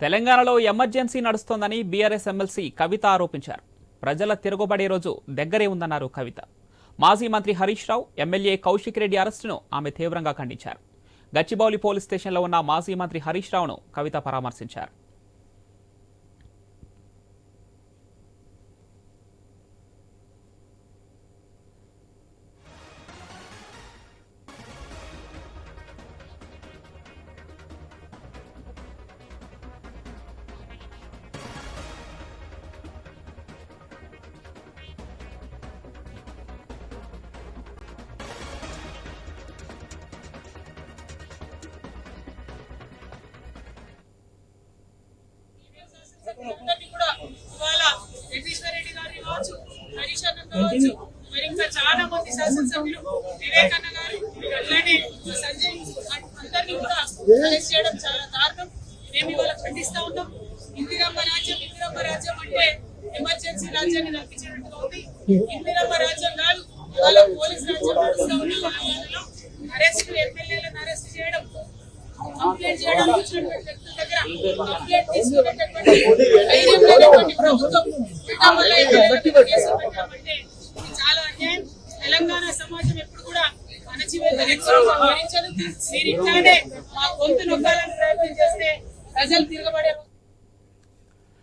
తెలంగాణలో ఎమర్జెన్సీ నడుస్తోందని BRS MLC Kavitha ఆరోపించారు. ప్రజల తిరుగుబడే రోజు దగ్గరే ఉందన్నారు కవిత. మాజీ మంత్రి హరీష్ రావు ఎమ్మెల్యే కౌశిక్ రెడ్డి అరెస్టును ఆమె తీవ్రంగా ఖండించారు. గచ్చిబౌలి పోలీస్ స్టేషన్లో ఉన్న మాజీ మంత్రి హరీష్ రావును కవిత పరామర్శించారు. మరి ఇంకా చాలా మంది శాసనసభ్యులు వివేకన్న గారు అట్లానే సంజయ్ అందరినీ కూడా అరెస్ట్ చేయడం చాలా దారుణం. మేము ఇవాళ ఖండిస్తా ఉన్నాం. ఇందిరమ్మ రాజ్యం ఇందిరమ్మ రాజ్యం అంటే ఎమర్జెన్సీ రాజ్యాన్ని నడిపించినట్టుగా ఉంది. ఇందిరమ్మ రాజ్యం కాదు ఇవాళ పోలీస్ రాజ్యం నడుస్తా ఉన్న తెలంగాణలో అరెస్ట్ ఎమ్మెల్యేలను అరెస్ట్ చేయడం కంప్లైంట్ చేయడం వచ్చినటువంటి వ్యక్తుల దగ్గర కంప్లైంట్ తీసుకునేటటువంటి ధైర్యం లేనటువంటి ప్రభుత్వం కేసులు పెట్టామంటే ఇది చాలా అన్యాయం తెలంగాణ సమాజం ఎప్పుడు కూడా మన జీవితం భరించదు మీరు ఇట్లానే మా గొంతు నొక్కాలని ప్రయత్నం చేస్తే ప్రజలు తిరగబడే